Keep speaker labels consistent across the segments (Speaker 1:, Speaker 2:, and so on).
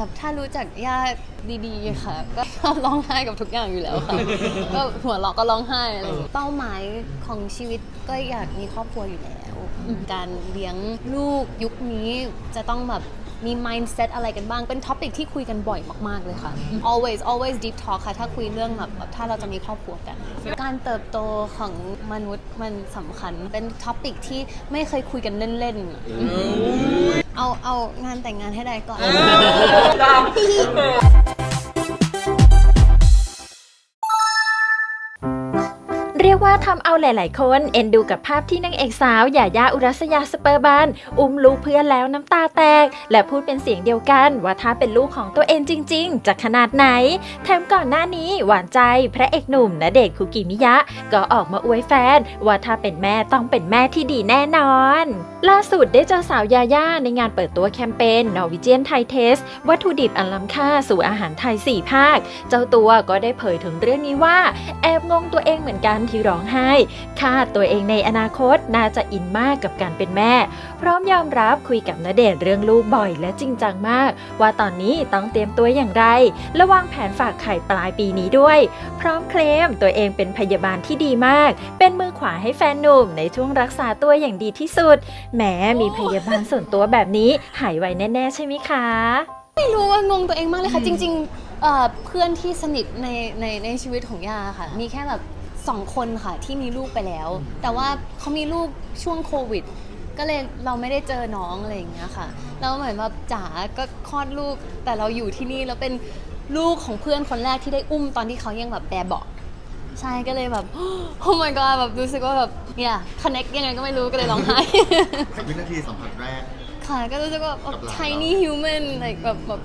Speaker 1: แบบถ้ารู้จักญาติดีๆค่ะ ก็ชอบร้องไห้กับทุกอย่างอยู่แล้วค่ะ ก็หัวเราะก็ร้องไห้อะไรอย่างเงี้ยเป้าหมายของชีวิตก็อยากมีครอบครัวอยู่แล้ว การเลี้ยงลูกยุคนี้จะต้องแบบ มี mindset อะไรกันบ้าง เป็นท็อปิกที่คุยกันบ่อยมากๆเลยค่ะ always always deep talk ค่ะ ถ้าคุยเรื่องแบบแบบถ้าเราจะมีครอบครัวกัน การเติบโตของมนุษย์มันสำคัญ เป็นท็อปิกที่ไม่เคยคุยกันเล่นๆ เอาเอางานแต่งงานให้ได้ก่อน
Speaker 2: เรีย ว่าทำเอาหลาย ๆ คนเอ็นดูกับภาพที่นางเอกสาวหยาย่าอุรัสยาสเปอร์บันอุ้มลูกเพื่อนแล้วน้ำตาแตก และพูดเป็นเสียงเดียวกันว่าถ้าเป็นลูกของตัวเองจริง ๆ จะขนาดไหน แถมก่อนหน้านี้หวานใจพระเอกหนุ่มณเดชน์คุกิมิยะ ก็ออกมาอวยแฟน ว่าถ้าเป็นแม่ต้องเป็นแม่ที่ดีแน่นอน ล่าสุดได้เจอสาวยาย่าในงานเปิดตัวแคมเปญ Norwegian Thai Taste วัตถุดิบอันล้ำค่าสู่อาหารไทย 4 ภาค เจ้าตัวก็ได้เผยถึงเรื่องนี้ว่าแอบงงตัวเองเหมือนกันที่รองไห้คาดตัวเองในอนาคตน่าจะอินมากกับการเป็นแม่ พร้อมยอมรับคุยกับณเดชน์เรื่องลูกบ่อยและจริงจังมาก ว่าตอนนี้ต้องเตรียมตัวอย่างไรและวางแผนฝากไข่ปลายปีนี้ด้วย พร้อมเคลมตัวเองเป็นพยาบาลที่ดีมาก เป็นมือขวาให้แฟนหนุ่มในช่วงรักษาตัวอย่างดีที่สุดแหมมีพยาบาลส่วนตัวแบบนี้หายไวแน่ๆใช่ไหมคะ
Speaker 1: ไม่รู้ว่างงตัวเองมากเลยค่ะ จริงๆเอ่อเพื่อนที่สนิทในในในชีวิตของยาค่ะ มีแค่แบบ สองคนค่ะที่มีลูกไปแล้ว แต่ว่าเขามีลูกช่วงโควิด ก็เลยเราไม่ได้เจอน้องอะไรอย่างเงี้ยค่ะแล้วเหมือนแบบจ๋าก็คลอดลูก แต่เราอยู่ที่นี่แล้วเป็นลูกของเพื่อนคนแรกที่ได้อุ้มตอนที่เขายังแบบแบเบาะใช่ก็เลยแบบโอ้ my god แบบรู้สึกว่าแบบเนี่ย connect ยังไงก็ไม่รู้ก็เลยร้องไห้
Speaker 3: วินาทีสัมผัสแรก
Speaker 1: ค่ะก็รู้สึกว่าแบบ
Speaker 3: กับเรา
Speaker 1: tiny human like แบบแบบ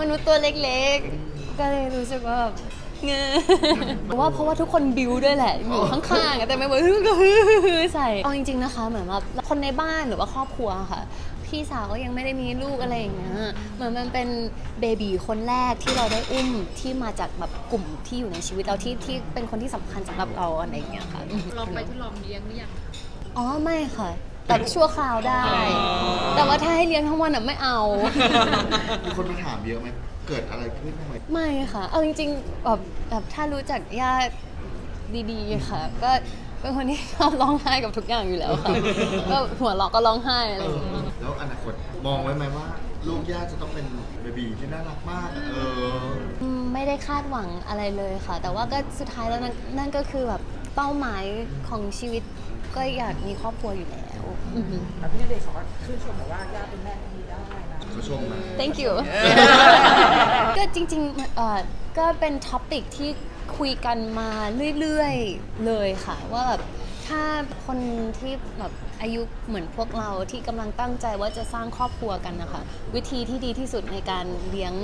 Speaker 1: มนุษย์ตัวเล็กๆ ก็เลยรู้สึกว่าแบบ เงอเพราะว่าเพราะว่าทุกคนบิวด้วยแหละ อยู่ข้างๆอะแต่ไม่บอกฮึก็ฮึใส่เอาจริง ๆนะคะ เหมือนแบบคนในบ้านหรือว่าครอบครัวค่ะ พี่สาวก็ยังไม่ได้มีลูกอะไรอย่างเงี้ยเหมือนมันเป็นเบบีคนแรกที่เราได้อุ้มที่มาจากแบบกลุ่มที่อยู่ในชีวิตเราที่ที่เป็นคนที่สำคัญสำหรับเราอะไรอย่างเงี้ยค่ะ
Speaker 4: ลองไปทดลองเลี้ยงหรือยัง
Speaker 1: อ๋อไม่ค่ะแบบชั่วคราวได้ แต่ว่าถ้าให้เลี้ยงทั้งวันอะไม่เอา
Speaker 3: มีคนมาถามเยอะไหม เกิดอะไรขึ้นทำไม
Speaker 1: ไม่ค่ะ เอาจริงๆแบบแบบถ้ารู้จักญาติดีๆค่ะ ก็เป็นคนที่ชอบร้องไห้กับทุกอย่างอยู่แล้วค่ะ ก็หัวเราะก็ร้องไห้อะไรอย่างเงี้ย
Speaker 3: แล้วอนาคตมองไว้ไหมว่า ลูกย่าจะต้องเป็นเบบีที่น่ารักมากอะเออ
Speaker 1: อืมไม่ได้คาดหวังอะไรเลยค่ะ แต่ว่าก็สุดท้ายแล้วนั่นนั่นก็คือแบบ เป้าหมายของชีวิตก็อยากมีครอบครัวอยู่แล้วอือหือ
Speaker 5: แต่พี่ณเดชน์เขาก็ชื่นชมบอกว่าย่าเป็นแม่ที่ดีได้นะ
Speaker 3: เขาชมมา
Speaker 1: thank you ก็จริงๆเอ่อก็เป็นท็อปิกที่คุยกันมาเรื่อยๆเลยค่ะ ว่าแบบถ้าคนที่แบบอายุเหมือนพวกเราที่กำลังตั้งใจว่าจะสร้างครอบครัวกันนะคะ วิธีที่ดีที่สุดในการเลี้ยง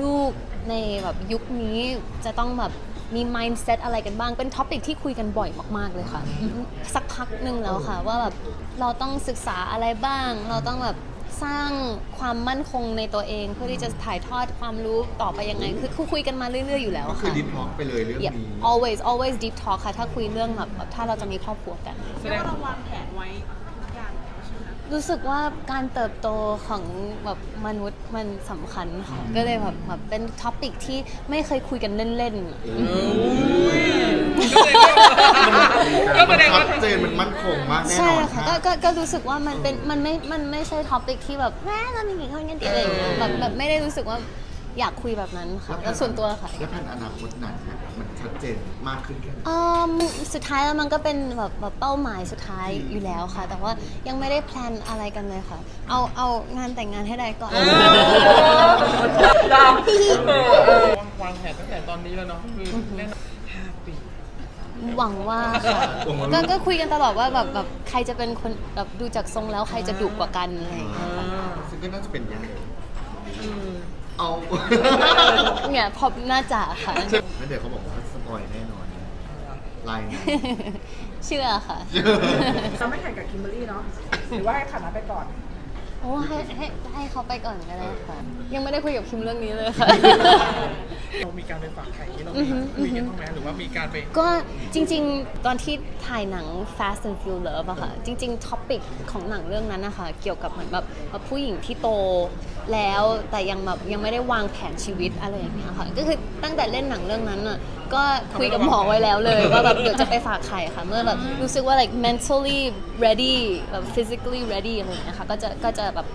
Speaker 1: ลูกในแบบยุคนี้จะต้องแบบ มี mindset อะไรกันบ้าง เป็นท็อปิกที่คุยกันบ่อยมาก ๆ เลยค่ะ สักพักหนึ่งแล้วค่ะ ว่าแบบเราต้องศึกษาอะไรบ้าง เราต้องแบบสร้างความมั่นคงในตัวเอง เพื่อที่จะถ่ายทอดความรู้ต่อไปยังไง คือคุยกันมาเรื่อย ๆ อยู่แล้ว
Speaker 3: ก็คือ
Speaker 1: ค่ะ
Speaker 3: ดิฟท็อกไปเลยเรื่อง
Speaker 1: Yep.
Speaker 3: นี้
Speaker 1: always always deep talk ค่ะ ถ้าคุยเรื่องแบบแบบถ้าเราจะมีครอบครัวกัน
Speaker 5: แสดงว่าเราวางแผนไว้
Speaker 1: รู้สึกว่าการเติบโตของแบบมนุษย์มันสำคัญค่ะ ก็เลยแบบแบบเป็นท็อปิกที่ไม่เคยคุยกันเล่นๆ
Speaker 3: ก็แสดงว่า ชัดเจนมันมั่นคงมากแน่น
Speaker 1: ใช่
Speaker 3: อน
Speaker 1: ค่ะก็ก็ก็รู้สึกว่ามันเป็นมันไม่ มันไม่ใช่ท็อปิกที่แบบแม่เรามีกี่คนกันดีอะไรอย่างเงี้ยแบบแบบไม่ได้รู้สึกว่า อยากคุยแบบนั้นค่ะแล้วส่วนตัวค่ะ
Speaker 3: แล้วแผนอนาคตนั้นเนี่ยมันชัดเจนมากขึ้นแค่ไหน
Speaker 1: อืมสุดท้ายแล้วมันก็เป็นแบบแบบเป้าหมายสุดท้ายอยู่แล้วค่ะ แต่ว่ายังไม่ได้แพลนอะไรกันเลยค่ะ เอาเอางานแต่งงานให้ได้ก่อน
Speaker 5: วางแผนตั้งแต่ตอนนี้แล้วเนาะคือแน่นอนห้าปี
Speaker 1: หวังว่าค่ะก็ก็คุยกันตลอดว่าแบบแบบใครจะเป็นคนแบบดูจากทรงแล้วใครจะดุกว่ากันอะไรอย่างเงี้ยค่ะ
Speaker 3: ซึ่งก็น่าจะเป็นยาก เอา
Speaker 1: เนี่ยพอน่าจะค่ะ
Speaker 3: แล้วเดี๋ยวเขาบอกว่าสปอยแน่นอนลายงาน
Speaker 1: เชื่อค่ะ
Speaker 5: เราไม่แข่งกับคิมเบอรรี่เนาะหรือว่าให้ขันนัดไปก่อน
Speaker 1: โอ้ให้ให้ให้เขาไปก่อนก็ได้ค่ะ ยังไม่ได้คุยกับคิมเรื่องนี้เลยค่ะ
Speaker 5: เรามีการไปฝากไข่ที่เรา
Speaker 1: อือฮึ
Speaker 5: คุยกันบ้างไหมหรือว่ามีการไป
Speaker 1: ก็จริงๆ ตอนที่ถ่ายหนัง Fast and Furious Love อะค่ะ จริงๆท็อปิกของหนังเรื่องนั้นนะคะ เกี่ยวกับเหมือนแบบผู้หญิงที่โตแล้วแต่ยังแบบยังไม่ได้วางแผนชีวิตอะไรอย่างเงี้ยค่ะ ก็คือตั้งแต่เล่นหนังเรื่องนั้นอะ ก็คุยกับหมอไว้แล้วเลย ว่าแบบเดี๋ยวจะไปฝากไข่ค่ะ เมื่อแบบรู้สึกว่า like mentally ready แบบ physically ready อะไรอย่างเงี้ยค่ะก็จะก็จะแบบ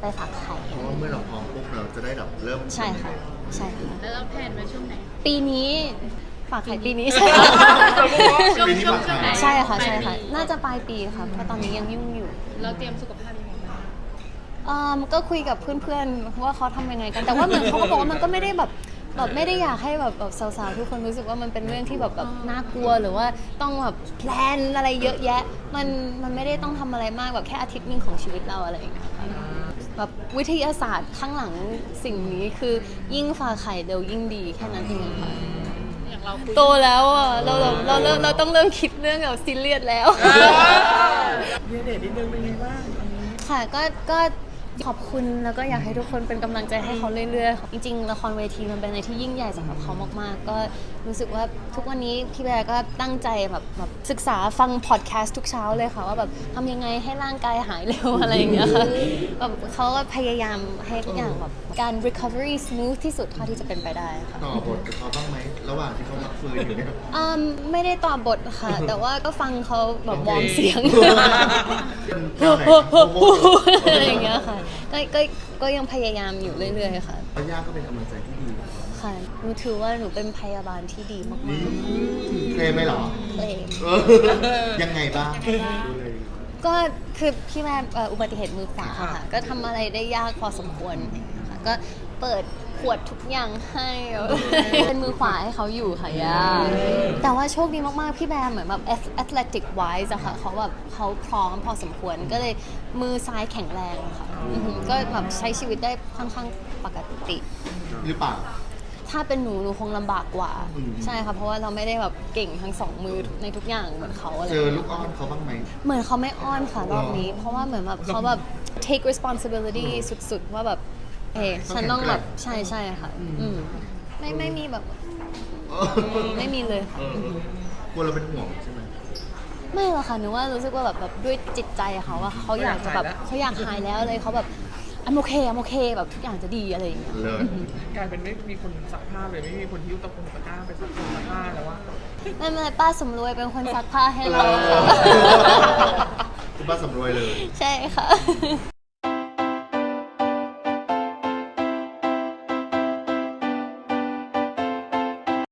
Speaker 1: ไปฝากไข่
Speaker 3: เพราะว่าเมื่อเราพร้อมปุ๊บเราจะได้แบบเริ่ม
Speaker 1: ใช่ค่ะ ใช่ค่ะ
Speaker 4: แล้วเราแพลนไว้ช่วงไหน
Speaker 1: ปีนี้ฝากไข่ปีนี้ ใช่ค่ะ
Speaker 4: ช่วงช่วงช่วงไหน
Speaker 1: ใช่ค่ะใช่ค่ะ
Speaker 4: ปลายปี
Speaker 1: น่าจะปลายปีค่ะเพราะตอนนี้ยังยุ่งอยู่
Speaker 4: เราเตรียมสุขภาพยังไงบ้าง
Speaker 1: อืมก็คุยกับเพื่อนๆว่าเขาทำยังไงกัน แต่ว่าเหมือนเขาก็บอกว่ามันก็ไม่ได้แบบ แบบไม่ได้อยากให้แบบแบบสาวๆทุกคนรู้สึกว่ามันเป็นเรื่องที่แบบแบบน่ากลัวหรือว่าต้องแบบแพลนอะไรเยอะแยะ มันมันไม่ได้ต้องทำอะไรมากแบบแค่อาทิตย์หนึงของชีวิตเราอะไรอย่างเงี้ยค่ะแบบวิทยาศาสตร์ข้างหลังสิ่งนี้คือยิ่งฝากไข่เร็วยิ่งดีแค่นั้นเองค่ะ
Speaker 4: อย่างเราคุย
Speaker 1: โตแล้วอะเราเราเราเริ่มเราต้องเริ่มคิดเรื่องแบบซีเรียสแล้ว
Speaker 5: เรียนเดทนิดนึงเป็นไงบ้างอันนี้
Speaker 1: ค่ะก็ก็ ขอบคุณแล้วก็อยากให้ทุกคนเป็นกำลังใจให้เขาเรื่อยๆ จริงๆ ละครเวทีมันเป็นอะไรที่ยิ่งใหญ่สำหรับเขามากๆ ก็รู้สึกว่าทุกวันนี้พี่แบร์ก็ตั้งใจแบบแบบศึกษาฟังพอดแคสต์ทุกเช้าเลยค่ะ ว่าแบบทำยังไงให้ร่างกายหายเร็วอะไรอย่างเงี้ยค่ะแบบเขาก็พยายามให้ทุกอย่างแบบการ recovery smooth ที่สุดเท่าที่จะเป็นไปได้ค่ะ
Speaker 3: ต่อบทกับเขาบ้างไหมระหว่างที่เขาพักฟื้นอยู่เนี่ย
Speaker 1: อืมไม่ได้ต่อบทค่ะ แต่ว่าก็ฟังเขาแบบวอร์มเสียง
Speaker 3: เป็นแนวไหนโอ้โห
Speaker 1: อะไรอย่างเงี้ยค่ะก็ก็ก็ยังพยายามอยู่เรื่อยๆค่ะ
Speaker 3: แล้วย่าก็เป็นกำลังใจที่ดี
Speaker 1: ค่ะหนูถือว่าหนูเป็นพยาบาลที่ดีมาก
Speaker 3: นี่เคลมไหมเหรอ
Speaker 1: ๆเลย
Speaker 3: เออยังไงบ้างดูเลย
Speaker 1: ก็คือพี่แม่เอ่ออุบัติเหตุมือขวาค่ะ ก็ทำอะไรได้ยากพอสมควร อะไรอย่างเงี้ยค่ะก็เปิดขวดทุกอย่างให้เป็นมือขวาให้เขาอยู่ค่ะย่าแต่ว่าโชคดีมากๆ พี่แบร์เหมือนแบบ athletic wise อะค่ะเขาแบบเขาพร้อมพอสมควรก็เลยมือซ้ายแข็งแรงค่ะอือหือก็แบบใช้ชีวิตได้ค่อนข้างปกติ
Speaker 3: หรือเปล่า
Speaker 1: ถ้าเป็นหนูหนูคงลำบากกว่า
Speaker 3: อืม
Speaker 1: ใช่ค่ะเพราะว่าเราไม่ได้แบบเก่งทั้งสองมือในทุกอย่างเหมือนเขาอะไร
Speaker 3: เจอลูกอ้อนเขาบ้างไหม
Speaker 1: เหมือนเขาไม่อ้อนค่ะรอบนี้ เพราะว่าเหมือนแบบเขาแบบ take responsibility สุดๆว่าแบบ เอ๊ะฉันต้องแบบใช่ใช่ค่ะอืมไม่ไม่มีแบบ
Speaker 3: เออ
Speaker 1: ไม่มีเลยค่ะ
Speaker 3: เออเออกลัวเราเป็นห่วงใช่ไหม
Speaker 1: ไม่หรอกค่ะหนูว่ารู้สึกว่าแบบแบบด้วยจิตใจเขาอะเขาอยากจะแบบเขาอยากหายแล้วเลยเขาแบบอันโอเคอันโอเคแบบทุกอย่างจะดีอะไรอย่างเงี้ย
Speaker 3: เลย
Speaker 5: กลายเป็นไม่มีคนซักผ้าเลยไม่มีคนที่ยุตะคงตะกร้าไปซักผ้าแล้วว่า
Speaker 1: ไม่เป็นไรป้าสำรวยเป็นคนซักผ้าให้
Speaker 3: เอ
Speaker 1: เรา
Speaker 3: อ
Speaker 1: ค่ะ
Speaker 3: คุณป้าสำรวยเลย
Speaker 1: ใช่ค่ะ